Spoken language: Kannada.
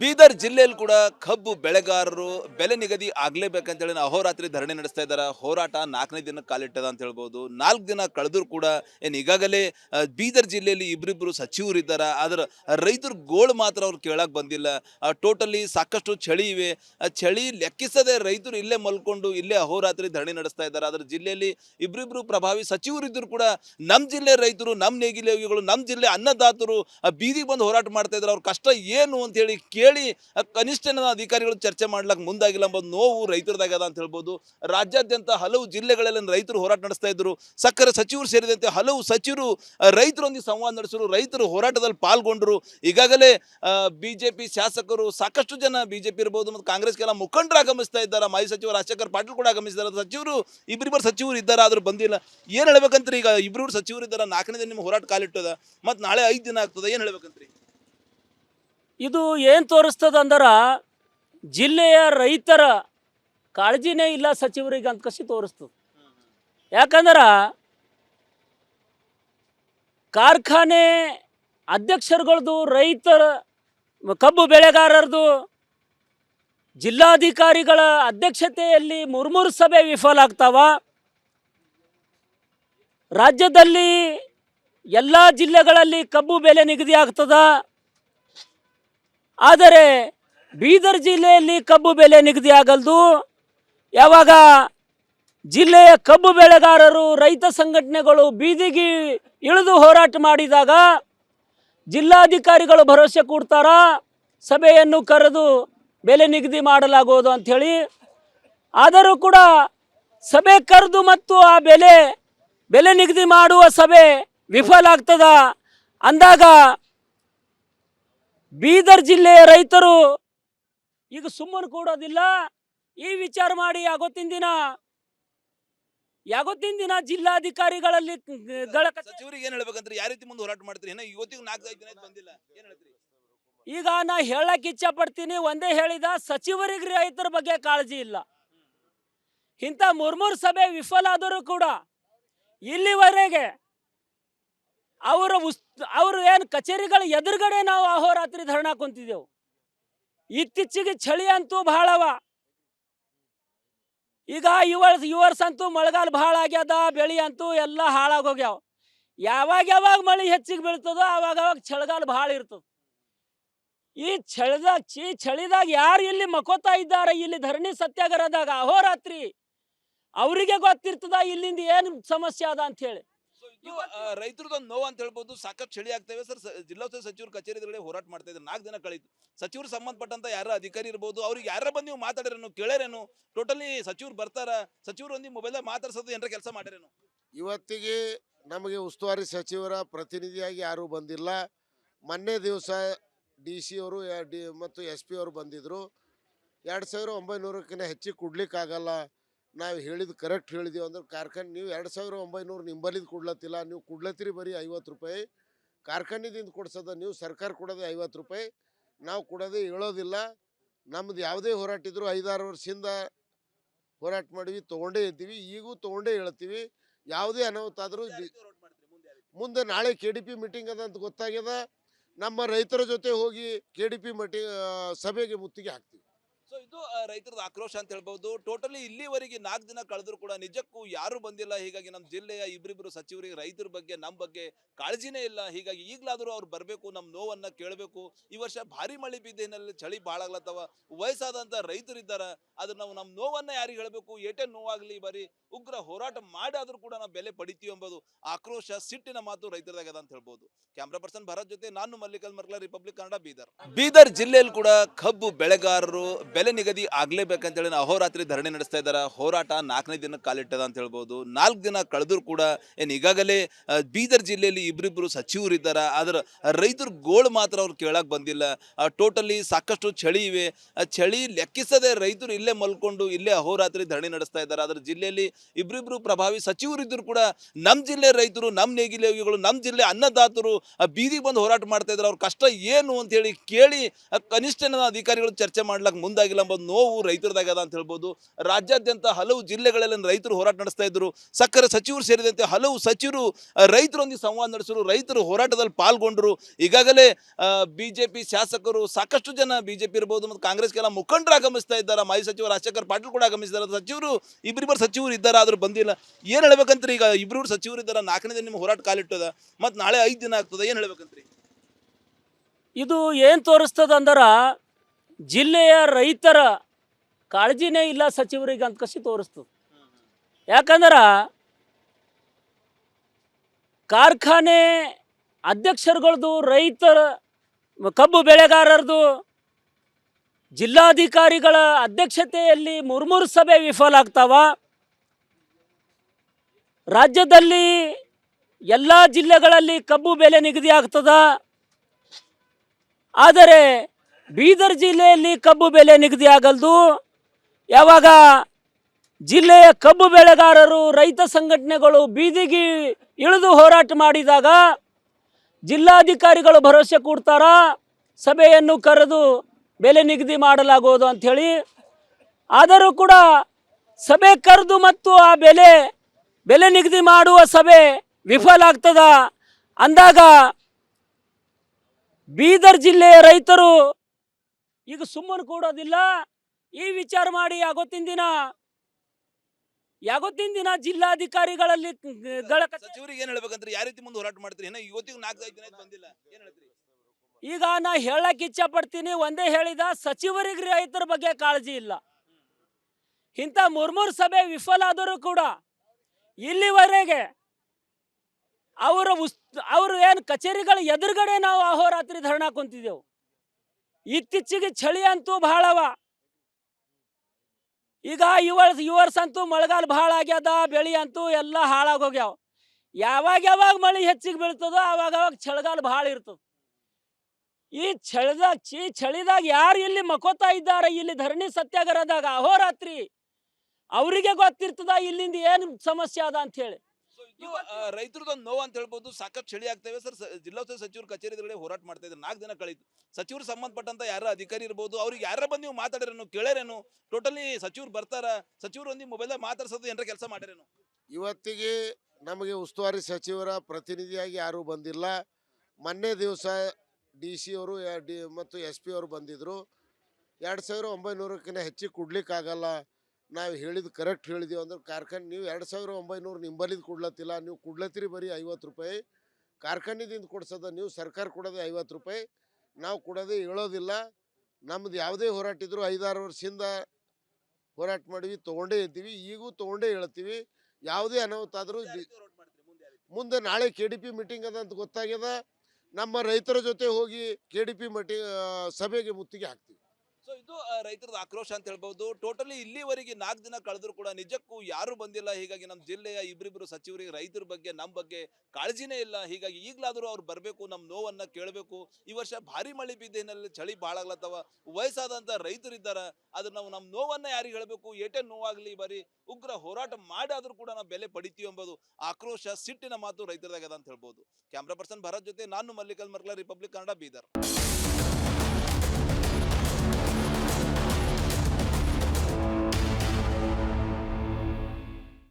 ಬೀದರ್ ಜಿಲ್ಲೆಯಲ್ಲಿ ಕೂಡ ಕಬ್ಬು ಬೆಳೆಗಾರರು ಬೆಲೆ ನಿಗದಿ ಆಗ್ಲೇಬೇಕಂತೇಳಿ ಅಹೋರಾತ್ರಿ ಧರಣಿ ನಡೆಸ್ತಾ ಇದ್ದಾರೆ. ಹೋರಾಟ ನಾಲ್ಕನೇ ದಿನ ಕಾಲಿಟ್ಟದ ಅಂತ ಹೇಳ್ಬೋದು. ನಾಲ್ಕು ದಿನ ಕಳೆದ್ರು ಕೂಡ ಏನು ಈಗಾಗಲೇ ಬೀದರ್ ಜಿಲ್ಲೆಯಲ್ಲಿ ಇಬ್ಬರಿಬ್ಬರು ಸಚಿವರು ಇದ್ದಾರೆ ಆದ್ರೆ ರೈತರು ಗೋಳು ಮಾತ್ರ ಅವ್ರು ಕೇಳಕ್ ಬಂದಿಲ್ಲ. ಟೋಟಲಿ ಸಾಕಷ್ಟು ಚಳಿ ಇವೆ. ಚಳಿ ಲೆಕ್ಕಿಸದೆ ರೈತರು ಇಲ್ಲೇ ಮಲ್ಕೊಂಡು ಇಲ್ಲೇ ಅಹೋರಾತ್ರಿ ಧರಣಿ ನಡೆಸ್ತಾ ಇದ್ದಾರೆ. ಆದ್ರೆ ಜಿಲ್ಲೆಯಲ್ಲಿ ಇಬ್ಬರಿಬ್ಬರು ಪ್ರಭಾವಿ ಸಚಿವರು ಇದ್ದರೂ ಕೂಡ ನಮ್ಮ ಜಿಲ್ಲೆ ರೈತರು ನಮ್ಮ ನೇಗಿಲೆಗಳು ನಮ್ಮ ಜಿಲ್ಲೆ ಅನ್ನದಾತರು ಬೀದಿಗೆ ಬಂದು ಹೋರಾಟ ಮಾಡ್ತಾ ಇದ್ದಾರೆ. ಅವ್ರ ಕಷ್ಟ ಏನು ಅಂತ ಹೇಳಿ ಕೇಳಿ ಕನಿಷ್ಠನ ಕನಿಷ್ಠ ಅಧಿಕಾರಿಗಳು ಚರ್ಚೆ ಮಾಡ್ಲಿಕ್ಕೆ ಮುಂದಾಗಿಲ್ಲ ಎಂಬ ನೋವು ರೈತರದಾಗದ ಅಂತ ಹೇಳ್ಬೋದು. ರಾಜ್ಯಾದ್ಯಂತ ಹಲವು ಜಿಲ್ಲೆಗಳಲ್ಲಿ ರೈತರು ಹೋರಾಟ ನಡೆಸ್ತಾ ಇದ್ರು ಸಕ್ಕರೆ ಸಚಿವರು ಸೇರಿದಂತೆ ಹಲವು ಸಚಿವರು ರೈತರೊಂದಿಗೆ ಸಂವಾದ ನಡೆಸಿದ್ರು. ರೈತರು ಹೋರಾಟದಲ್ಲಿ ಪಾಲ್ಗೊಂಡ್ರು. ಈಗಾಗಲೇ ಬಿಜೆಪಿ ಶಾಸಕರು ಸಾಕಷ್ಟು ಜನ ಬಿಜೆಪಿ ಇರ್ಬೋದು ಮತ್ತು ಕಾಂಗ್ರೆಸ್ಗೆಲ್ಲ ಮುಖಂಡರು ಆಗಮಿಸ್ತಾ ಇದ್ದಾರೆ? ಮಾಜಿ ಸಚಿವ ರಾಜಶೇಖರ್ ಪಾಟೀಲ್ ಕೂಡ ಆಗಮಿಸಿದ್ದಾರೆ. ಸಚಿವರು ಇಬ್ಬರಿಬ್ಬರು ಸಚಿವರು ಇದ್ದಾರೆ ಆದ್ರೂ ಬಂದಿಲ್ಲ. ಏನು ಹೇಳ್ಬೇಕಂತ್ರಿ ಈಗ ಇಬ್ಬರು ಸಚಿವರು ಇದ್ದಾರೆ? ನಾಲ್ಕನೇ ದಿನ ನಿಮ್ಮ ಹೋರಾಟ ಕಾಲಿಟ್ಟದ. ಮತ್ತು ನಾಳೆ ಐದು ದಿನ ಆಗ್ತದೆ. ಏನು ಹೇಳ್ಬೇಕಂತ್ರಿ? ಇದು ಏನು ತೋರಿಸ್ತದ ಅಂದ್ರೆ ಜಿಲ್ಲೆಯ ರೈತರ ಕಾಳಜಿನೇ ಇಲ್ಲ ಸಚಿವರಿಗೆ ಅಂತ ಕಸಿ ತೋರಿಸ್ತದೆ. ಯಾಕಂದ್ರೆ ಕಾರ್ಖಾನೆ ಅಧ್ಯಕ್ಷರುಗಳದು ರೈತರ ಕಬ್ಬು ಬೆಳೆಗಾರರದು, ಜಿಲ್ಲಾಧಿಕಾರಿಗಳ ಅಧ್ಯಕ್ಷತೆಯಲ್ಲಿ ಮೂರ್ಮೂರು ಸಭೆ ವಿಫಲ ಆಗ್ತಾವ. ರಾಜ್ಯದಲ್ಲಿ ಎಲ್ಲ ಜಿಲ್ಲೆಗಳಲ್ಲಿ ಕಬ್ಬು ಬೆಲೆ ನಿಗದಿ ಆಗ್ತದ. ಆದರೆ ಬೀದರ್ ಜಿಲ್ಲೆಯಲ್ಲಿ ಕಬ್ಬು ಬೆಲೆ ನಿಗದಿ ಆಗಲ್ದು ಯಾವಾಗ ಜಿಲ್ಲೆಯ ಕಬ್ಬು ಬೆಳೆಗಾರರು, ರೈತ ಸಂಘಟನೆಗಳು ಬೀದಿಗೆ ಇಳಿದು ಹೋರಾಟ ಮಾಡಿದಾಗ ಜಿಲ್ಲಾಧಿಕಾರಿಗಳು ಭರವಸೆ ಕೊಡ್ತಾರ, ಸಭೆಯನ್ನು ಕರೆದು ಬೆಲೆ ನಿಗದಿ ಮಾಡಲಾಗುವುದು ಅಂಥೇಳಿ. ಆದರೂ ಕೂಡ ಸಭೆ ಕರೆದು ಮತ್ತು ಆ ಬೆಲೆ ಬೆಲೆ ನಿಗದಿ ಮಾಡುವ ಸಭೆ ವಿಫಲ ಆಗ್ತದ. ಅಂದಾಗ ಬೀದರ್ ಜಿಲ್ಲೆಯ ರೈತರು ಈಗ ಸುಮ್ಮನೆ ಕೂಡೋದಿಲ್ಲ. ಈ ವಿಚಾರ ಮಾಡಿ ಯಾವತ್ತಿನ ದಿನ ಯಾವತ್ತಿನ ದಿನ ಜಿಲ್ಲಾಧಿಕಾರಿಗಳಲ್ಲಿ ಸಚಿವರಿಗೆ ಏನ್ ಹೇಳ್ಬೇಕಂದ್ರೆ ಯಾವ ರೀತಿ ಮುಂದೆ ಹೋರಾಟ ಮಾಡ್ತೀರಿ? ಏನೋ ಇವತ್ತಿಗೂ ನಾಲ್ಕು ಐದು ದಿನ ಆಯ್ತು ಬಂದಿಲ್ಲ. ಏನ್ ಹೇಳ್ತೀರಿ? ಈಗ ನಾ ಹೇಳಕ್ ಇಚ್ಛೆ ಪಡ್ತೀನಿ ಒಂದೇ ಹೇಳಿದ ಸಚಿವರಿಗೆ ರೈತರ ಬಗ್ಗೆ ಕಾಳಜಿ ಇಲ್ಲ. ಇಂಥ ಮೂರ್ಮೂರು ಸಭೆ ವಿಫಲ ಆದರೂ ಕೂಡ ಇಲ್ಲಿವರೆಗೆ ಅವರ ಉಸ್, ಅವರು ಏನು ಕಚೇರಿಗಳ ಎದುರುಗಡೆ ನಾವು ಅಹೋರಾತ್ರಿ ಧರಣಾ ಕುಂತಿದ್ದೆವು. ಇತ್ತೀಚೆಗೆ ಚಳಿ ಅಂತೂ ಭಾಳವ. ಈಗ ಇವಳ ಇವರ್ಸ್ ಅಂತೂ ಮಳೆಗಾಲ ಭಾಳ ಆಗ್ಯದ, ಬೆಳೆ ಅಂತೂ ಎಲ್ಲ ಹಾಳಾಗೋಗ್ಯಾವ ಯಾವಾಗ ಯಾವಾಗ ಮಳೆ ಹೆಚ್ಚಿಗೆ ಬೀಳ್ತದೋ ಆವಾಗ ಅವಾಗ ಚಳಿಗಾಲ ಭಾಳ ಇರ್ತದ. ಈ ಚಳಿದಾಗ ಈ ಚಳಿದಾಗ ಯಾರು ಇಲ್ಲಿ ಮಕೋತಾ ಇದ್ದಾರೆ, ಇಲ್ಲಿ ಧರಣಿ ಸತ್ಯಾಗ್ರಹದಾಗ ಅಹೋರಾತ್ರಿ, ಅವರಿಗೆ ಗೊತ್ತಿರ್ತದ ಇಲ್ಲಿಂದ ಏನು ಸಮಸ್ಯೆ ಅದ ಅಂತ ಹೇಳಿ. ಇದು ರೈತರದೊಂದು ನೋವು ಅಂತ ಹೇಳ್ಬೋದು ಸಾಕಷ್ಟು ಚಳಿ ಆಗ್ತೇವೆ. ಸರ್ ಜಿಲ್ಲಾ ಸಚಿವರ ಸಚಿವರು ಕಚೇರಿ ಎದುರುಗಡೆ ಹೋರಾಟ ಮಾಡ್ತಾ ಇದ್ದಾರೆ ನಾಲ್ಕು ದಿನ ಕಳೀತು. ಸಚಿವರು ಸಂಬಂಧಪಟ್ಟಂತ ಯಾರ ಅಧಿಕಾರಿ ಇರ್ಬೋದು ಅವ್ರಿಗೆ ಯಾರ ಬಂದು ನೀವು ಮಾತಾಡಿರೇನು? ಕೇಳ್ಯಾರೇನು ಟೋಟಲಿ ಸಚಿವರು ಬರ್ತಾರ. ಸಚಿವರು ಒಂದು ಮೊಬೈಲ್ ಮಾತಾಡ್ಸೋದು ಏನಾರ ಕೆಲಸ ಮಾಡ್ಯಾರೇನು ಇವತ್ತಿಗೆ ನಮಗೆ ಉಸ್ತುವಾರಿ ಸಚಿವರ ಪ್ರತಿನಿಧಿಯಾಗಿ ಯಾರೂ ಬಂದಿಲ್ಲ. ಮೊನ್ನೆ ದಿವಸ ಡಿ ಸಿ ಅವರು ಡಿ ಮತ್ತು ಎಸ್ ಪಿ ಅವರು ಬಂದಿದ್ದರು ಎರಡು ಸಾವಿರ ಒಂಬೈನೂರಕ್ಕಿಂತ ಹೆಚ್ಚಿಗೆ ಕೊಡ್ಲಿಕ್ಕಾಗಲ್ಲ. ನಾವು ಹೇಳಿದ ಕರೆಕ್ಟ್ ಹೇಳಿದೀವಿ ಅಂದ್ರೆ ಕಾರ್ಖಾನೆ ನೀವು ಎರಡು ಸಾವಿರ ಒಂಬೈನೂರು ನಿಂಬಲಿದ್ದು ಕೊಡ್ಲತ್ತಿಲ್ಲ ನೀವು ಕೊಡ್ಲತ್ತೀರಿ ಬರೀ ಐವತ್ತು ರೂಪಾಯಿ. ಕಾರ್ಖಾನೆದಿಂದ ಕೊಡ್ಸೋದ ನೀವು ಸರ್ಕಾರ ಕೊಡೋದೇ ಐವತ್ತು ರೂಪಾಯಿ. ನಾವು ಕೊಡೋದೇ ಹೇಳೋದಿಲ್ಲ. ನಮ್ದು ಯಾವುದೇ ಹೋರಾಟ ಇದ್ದರೂ ಐದಾರು ವರ್ಷದಿಂದ ಹೋರಾಟ ಮಾಡಿವಿ ತೊಗೊಂಡೇ ಇದ್ದೀವಿ ಈಗೂ ತೊಗೊಂಡೇ ಹೇಳ್ತೀವಿ. ಯಾವುದೇ ಅನಾಹುತ ಆದರೂ ಮುಂದೆ ನಾಳೆ ಕೆ ಡಿ ಪಿ ಮೀಟಿಂಗ್ ಅದ ಅಂತ ಗೊತ್ತಾಗ್ಯದ. ನಮ್ಮ ರೈತರ ಜೊತೆ ಹೋಗಿ ಕೆ ಡಿ ಪಿ ಮೀಟಿಂಗ್ ಸಭೆಗೆ ಮುತ್ತಿಗೆ ಹಾಕ್ತೀವಿ. ಸೊ ಇದು ರೈತರದ ಆಕ್ರೋಶ ಅಂತ ಹೇಳ್ಬಹುದು ಟೋಟಲಿ ಇಲ್ಲಿವರೆಗೆ ನಾಲ್ಕು ದಿನ ಕಳೆದ್ರು ಕೂಡ ನಿಜಕ್ಕೂ ಯಾರು ಬಂದಿಲ್ಲ. ಹೀಗಾಗಿ ನಮ್ಮ ಜಿಲ್ಲೆಯ ಇಬ್ಬರಿಬ್ಬರು ಸಚಿವರಿಗೆ, ರೈತರ ಬಗ್ಗೆ, ನಮ್ಮ ಬಗ್ಗೆ ಕಾಳಜಿನೇ ಇಲ್ಲ. ಹೀಗಾಗಿ ಈಗಲಾದರೂ ಅವ್ರು ಬರಬೇಕು, ನಮ್ಮ ನೋವನ್ನ ಕೇಳಬೇಕು. ಈ ವರ್ಷ ಭಾರಿ ಮಳೆ ಬಿದ್ದೇನಲ್ಲಿ ಚಳಿ ಭಾಳಾಗ್ಲತ್ತವ ವಯಸ್ಸಾದಂಥ ರೈತರಿದ್ದಾರೆ ಆದ್ರೆ ನಾವು ನಮ್ಮ ನೋವನ್ನ ಯಾರಿಗೆ ಹೇಳಬೇಕು? ಏಟೇ ನೋವಾಗ್ಲಿ ಬರೀ ಬಾರಿ ಉಗ್ರ ಹೋರಾಟ ಮಾಡಾದ್ರೂ ಕೂಡ ನಾವು ಬೆಲೆ ಪಡಿತೀವಿ ಎಂಬುದು ಆಕ್ರೋಶ ಸಿಟ್ಟಿನ ಮಾತು ರೈತರದಾಗದ ಅಂತ ಹೇಳ್ಬೋದು. ಕ್ಯಾಮ್ರಾ ಪರ್ಸನ್ ಭರತ್ ಜೊತೆ ನಾನು ಮಲ್ಲಿಕಲ್ ಮರ್ಕಲ ರಿಪಬ್ಲಿಕ್ ಕನ್ನಡ ಬೀದರ್. ಬೀದರ್ ಜಿಲ್ಲೆಯಲ್ಲಿ ಕೂಡ ಕಬ್ಬು ಬೆಳೆಗಾರರು ಬೆಲೆ ನಿಗದಿ ಆಗಲೇಬೇಕಂತೇಳಿ ಅಹೋರಾತ್ರಿ ಧರಣಿ ನಡೆಸ್ತಾ ಇದ್ದಾರೆ. ಹೋರಾಟ ನಾಲ್ಕನೇ ದಿನ ಕಾಲಿಟ್ಟದ ಅಂತ ಹೇಳ್ಬೋದು. ನಾಲ್ಕು ದಿನ ಕಳೆದ್ರು ಕೂಡ ಏನು ಈಗಾಗಲೇ ಬೀದರ್ ಜಿಲ್ಲೆಯಲ್ಲಿ ಇಬ್ಬರಿಬ್ಬರು ಸಚಿವರು ಇದ್ದಾರೆ ಆದ್ರೆ ರೈತರ ಗೋಳು ಮಾತ್ರ ಅವ್ರು ಕೇಳಕ್ ಬಂದಿಲ್ಲ. ಟೋಟಲಿ ಸಾಕಷ್ಟು ಚಳಿ ಇವೆ. ಚಳಿ ಲೆಕ್ಕಿಸದೆ ರೈತರು ಇಲ್ಲೇ ಮಲ್ಕೊಂಡು ಇಲ್ಲೇ ಅಹೋರಾತ್ರಿ ಧರಣಿ ನಡೆಸ್ತಾ ಇದ್ದಾರೆ. ಆದ್ರೆ ಜಿಲ್ಲೆಯಲ್ಲಿ ಇಬ್ಬರಿಬ್ಬರು ಪ್ರಭಾವಿ ಸಚಿವರು ಇದ್ದರೂ ಕೂಡ ನಮ್ಮ ಜಿಲ್ಲೆ ರೈತರು ನಮ್ಮ ನೇಗಿಲೆಗಳು ನಮ್ಮ ಜಿಲ್ಲೆ ಅನ್ನದಾತರು ಆ ಬೀದಿಗೆ ಬಂದು ಹೋರಾಟ ಮಾಡ್ತಾ ಇದ್ದಾರೆ. ಅವ್ರ ಕಷ್ಟ ಏನು ಅಂತ ಹೇಳಿ ಕೇಳಿ ಕನಿಷ್ಠ ಅಧಿಕಾರಿಗಳು ಚರ್ಚೆ ಮಾಡ್ಲಿಕ್ಕೆ ಮುಂದಾಗಿಲ್ಲ ಎಂಬ ನೋವು ರೈತರದಾಗದ ಅಂತ ಹೇಳ್ಬೋದು. ರಾಜ್ಯಾದ್ಯಂತ ಹಲವು ಜಿಲ್ಲೆಗಳಲ್ಲಿ ರೈತರು ಹೋರಾಟ ನಡೆಸ್ತಾ ಇದ್ರು ಸಕ್ಕರೆ ಸಚಿವರು ಸೇರಿದಂತೆ ಹಲವು ಸಚಿವರು ರೈತರೊಂದಿಗೆ ಸಂವಾದ ನಡೆಸಿದ್ರು ರೈತರು ಹೋರಾಟದಲ್ಲಿ ಪಾಲ್ಗೊಂಡರು. ಈಗಾಗಲೇ ಬಿಜೆಪಿ ಶಾಸಕರು ಸಾಕಷ್ಟು ಜನ ಬಿಜೆಪಿ ಇರ್ಬೋದು ಮತ್ತು ಕಾಂಗ್ರೆಸ್ಗೆಲ್ಲ ಮುಖಂಡರು ಆಗಮಿಸ್ತಾ ಇದ್ದಾರೆ. ಮಾಜಿ ಸಚಿವ ರಾಜಶೇಖರ್ ಪಾಟೀಲ್ ಕೂಡ ಆಗಮಿಸಿದ್ದಾರೆ. ಸಚಿವರು ಇಬ್ಬರಿಬ್ಬರು ಸಚಿವರು ಇದ್ದಾರೆ ಆದರೂ ಬಂದಿಲ್ಲ. ಏನು ಹೇಳ್ಬೇಕಂತ್ರಿ ಈಗ? ಇಬ್ಬರು ಸಚಿವರು ಇದ್ದಾರೆ? ನಾಲ್ಕನೇ ದಿನ ನಿಮ್ಮ ಹೋರಾಟ ಕಾಲಿಟ್ಟದ. ಮತ್ತು ನಾಳೆ ಐದು ದಿನ ಆಗ್ತದೆ. ಏನು ಹೇಳ್ಬೇಕಂತ್ರಿ? ಇದು ಏನು ತೋರಿಸ್ತದ ಅಂದರ ಜಿಲ್ಲೆಯ ರೈತರ ಕಾಳಜಿನೇ ಇಲ್ಲ ಸಚಿವರಿಗೆ ಅಂತ ಕಸಿ ತೋರಿಸ್ತದೆ. ಯಾಕಂದ್ರೆ ಕಾರ್ಖಾನೆ ಅಧ್ಯಕ್ಷರುಗಳದು, ರೈತರ ಕಬ್ಬು ಬೆಳೆಗಾರರದು, ಜಿಲ್ಲಾಧಿಕಾರಿಗಳ ಅಧ್ಯಕ್ಷತೆಯಲ್ಲಿ ಮೂರ್ಮೂರು ಸಭೆ ವಿಫಲ ಆಗ್ತಾವ. ರಾಜ್ಯದಲ್ಲಿ ಎಲ್ಲ ಜಿಲ್ಲೆಗಳಲ್ಲಿ ಕಬ್ಬು ಬೆಲೆ ನಿಗದಿ ಆಗ್ತದ. ಆದರೆ ಬೀದರ್ ಜಿಲ್ಲೆಯಲ್ಲಿ ಕಬ್ಬು ಬೆಲೆ ನಿಗದಿ ಆಗಲ್ದು. ಯಾವಾಗ ಜಿಲ್ಲೆಯ ಕಬ್ಬು ಬೆಳೆಗಾರರು, ರೈತ ಸಂಘಟನೆಗಳು ಬೀದಿಗೆ ಇಳಿದು ಹೋರಾಟ ಮಾಡಿದಾಗ ಜಿಲ್ಲಾಧಿಕಾರಿಗಳು ಭರವಸೆ ಕೊಡ್ತಾರ? ಸಭೆಯನ್ನು ಕರೆದು ಬೆಲೆ ನಿಗದಿ ಮಾಡಲಾಗುವುದು ಅಂಥೇಳಿ. ಆದರೂ ಕೂಡ ಸಭೆ ಕರೆದು ಮತ್ತು ಆ ಬೆಲೆ ಬೆಲೆ ನಿಗದಿ ಮಾಡುವ ಸಭೆ ವಿಫಲ ಆಗ್ತದ? ಅಂದಾಗ ಬೀದರ್ ಜಿಲ್ಲೆಯ ರೈತರು ಈಗ ಸುಮ್ಮನೆ ಕೂಡೋದಿಲ್ಲ. ಈ ವಿಚಾರ ಮಾಡಿ ಯಾವತ್ತಿನ ದಿನ ಯಾವತ್ತಿನ ದಿನ ಜಿಲ್ಲಾಧಿಕಾರಿಗಳಲ್ಲಿ ಸಚಿವರಿಗೆ ಏನು ಹೇಳ್ಬೇಕಂತ್ರಿ? ಯಾವ ರೀತಿ ಮುಂದೆ ಹೋರಾಟ ಮಾಡ್ತೀರಿ? ಏನೋ ಇವತ್ತಿಗೆ ನಾಲ್ಕು ಐದು ದಿನ ಆಯ್ತು ಬಂದಿಲ್ಲ. ಏನು ಹೇಳ್ತೀರಿ? ಈಗ ನಾ ಹೇಳಕ್ ಇಚ್ಛೆ ಪಡ್ತೀನಿ ಒಂದೇ ಹೇಳಿದ ಸಚಿವರಿಗೆ ರೈತರ ಬಗ್ಗೆ ಕಾಳಜಿ ಇಲ್ಲ. ಇಂಥ ಮೂರ್ಮೂರು ಸಭೆ ವಿಫಲ ಆದರೂ ಕೂಡ ಇಲ್ಲಿವರೆಗೆ ಅವರ ಉಸ್ ಅವರು ಏನು ಕಚೇರಿಗಳ ಎದುರುಗಡೆ ನಾವು ಅಹೋರಾತ್ರಿ ಧರಣ ಕುಂತಿದ್ದೆವು. ಇತ್ತೀಚೆಗೆ ಚಳಿ ಅಂತೂ ಬಹಳವ ಈಗ ಈ ವರ್ಷ ಈ ವರ್ಷ ಅಂತೂ ಮಳೆಗಾಲ ಭಾಳ ಆಗ್ಯದ, ಬೆಳೆ ಅಂತೂ ಎಲ್ಲ ಹಾಳಾಗೋಗ್ಯಾವ ಯಾವಾಗ ಯಾವಾಗ ಮಳೆ ಹೆಚ್ಚಿಗೆ ಬೀಳ್ತದೋ ಅವಾಗ ಅವಾಗ ಚಳಿಗಾಲ ಭಾಳ ಇರ್ತದ. ಈ ಚಳಿದಾಗ ಈ ಚಳಿದಾಗ ಯಾರು ಇಲ್ಲಿ ಮಕೋತಾ ಇದ್ದಾರೆ? ಇಲ್ಲಿ ಧರಣಿ ಸತ್ಯಾಗ್ರಹದಾಗ ಅಹೋರಾತ್ರಿ. ಅವರಿಗೆ ಗೊತ್ತಿರ್ತದ ಇಲ್ಲಿಂದ ಏನು ಸಮಸ್ಯೆ ಅದ ಅಂತ ಹೇಳಿ. ರೈತರದೊಂದು ನೋವು ಅಂತ ಹೇಳ್ಬೋದು ಸಾಕಷ್ಟು ಚಳಿ ಆಗ್ತೇವೆ. ಸರ್ ಜಿಲ್ಲೋತ್ಸವ ಸಚಿವರು ಕಚೇರಿ ಎದುರುಗಡೆ ಹೋರಾಟ ಮಾಡ್ತಾ ಇದ್ರು ನಾಲ್ಕು ದಿನ ಕಳೀತು. ಸಚಿವರು ಸಂಬಂಧಪಟ್ಟಂತ ಯಾರ ಅಧಿಕಾರಿ ಇರ್ಬೋದು ಅವ್ರಿಗೆ ಯಾರ ಬಂದು ನೀವು ಮಾತಾಡಿರೇನು ಕೇಳ್ಯಾರೇನು ಟೋಟಲಿ ಸಚಿವರು ಬರ್ತಾರ. ಸಚಿವರು ಒಂದು ಮೊಬೈಲ್ ಮಾತಾಡ್ಸೋದು ಏನಾರ ಕೆಲಸ ಮಾಡಿರೇನು? ಇವತ್ತಿಗೆ ನಮಗೆ ಉಸ್ತುವಾರಿ ಸಚಿವರ ಪ್ರತಿನಿಧಿಯಾಗಿ ಯಾರೂ ಬಂದಿಲ್ಲ. ಮೊನ್ನೆ ದಿವಸ ಡಿ ಸಿ ಅವರು ಡಿ ಮತ್ತು ಎಸ್ ಪಿ ಅವರು ಬಂದಿದ್ರು. ಎರಡು ಸಾವಿರ ಒಂಬೈನೂರಕ್ಕಿಂತ ಹೆಚ್ಚಿಗೆ ಕೊಡ್ಲಿಕ್ಕಾಗಲ್ಲ. ನಾವು ಹೇಳಿದ್ದು ಕರೆಕ್ಟ್ ಹೇಳಿದೀವಿ ಅಂದ್ರೆ ಕಾರ್ಖಾನೆ ನೀವು ಎರಡು ಸಾವಿರ ಒಂಬೈನೂರು ನಿಂಬಲಿದ್ದು ಕೊಡ್ಲತ್ತಿಲ್ಲ ನೀವು ಕೊಡ್ಲತ್ತೀರಿ ಬರೀ ಐವತ್ತು ರೂಪಾಯಿ. ಕಾರ್ಖಾನೆದಿಂದ ಕೊಡ್ಸೋದ ನೀವು ಸರ್ಕಾರ ಕೊಡೋದೇ ಐವತ್ತು ರೂಪಾಯಿ. ನಾವು ಕೊಡೋದೇ ಹೇಳೋದಿಲ್ಲ. ನಮ್ಮದು ಯಾವುದೇ ಹೋರಾಟ ಇದ್ದರೂ ಐದಾರು ವರ್ಷದಿಂದ ಹೋರಾಟ ಮಾಡಿವಿ ತೊಗೊಂಡೇ ಇದ್ದೀವಿ ಈಗೂ ತೊಗೊಂಡೇ ಹೇಳ್ತೀವಿ. ಯಾವುದೇ ಅನಾಹುತ ಆದರೂ ಮುಂದೆ ನಾಳೆ ಕೆ ಡಿ ಪಿ ಮೀಟಿಂಗ್ ಅದ ಅಂತ ಗೊತ್ತಾಗ್ಯದ. ನಮ್ಮ ರೈತರ ಜೊತೆ ಹೋಗಿ ಕೆ ಡಿ ಪಿ ಮೀಟಿಂಗ್ ಸಭೆಗೆ ಮುತ್ತಿಗೆ ಹಾಕ್ತೀವಿ. ಸೊ ಇದು ರೈತರದ ಆಕ್ರೋಶ ಅಂತ ಹೇಳ್ಬೋದು. ಟೋಟಲಿ ಇಲ್ಲಿವರೆಗೆ ನಾಲ್ಕು ದಿನ ಕಳೆದ್ರು ಕೂಡ ನಿಜಕ್ಕೂ ಯಾರು ಬಂದಿಲ್ಲ. ಹೀಗಾಗಿ ನಮ್ಮ ಜಿಲ್ಲೆಯ ಇಬ್ಬರಿಬ್ಬರು ಸಚಿವರಿಗೆ, ರೈತರ ಬಗ್ಗೆ, ನಮ್ಮ ಬಗ್ಗೆ ಕಾಳಜಿನೇ ಇಲ್ಲ. ಹೀಗಾಗಿ ಈಗಲಾದರೂ ಅವ್ರು ಬರಬೇಕು, ನಮ್ಮ ನೋವನ್ನ ಕೇಳಬೇಕು. ಈ ವರ್ಷ ಭಾರಿ ಮಳೆ ಬಿದ್ದ ಹಿನ್ನೆಲೆ ಚಳಿ ಭಾಳ ಆಗ್ಲತ್ತವ. ವಯಸ್ಸಾದಂತ ರೈತರು ಇದ್ದಾರೆ ಅದ್ರ ನಾವು ನಮ್ಮ ನೋವನ್ನ ಯಾರಿಗೆ ಹೇಳಬೇಕು? ಏಟೇ ನೋವಾಗ್ಲಿ ಬಾರಿ ಉಗ್ರ ಹೋರಾಟ ಮಾಡಾದ್ರೂ ಕೂಡ ನಾವು ಬೆಲೆ ಪಡಿತೀವಿ ಎಂಬುದು ಆಕ್ರೋಶ ಸಿಟ್ಟಿನ ಮಾತು ರೈತರದಾಗದ ಅಂತ ಹೇಳ್ಬೋದು. ಕ್ಯಾಮ್ರಾ ಪರ್ಸನ್ ಭರತ್ ಜೊತೆ ನಾನು ಮಲ್ಲಿಕಲ್ ಮರ್ಲ ರಿಪಬ್ಲಿಕ್ ಕನ್ನಡ ಬೀದರ್.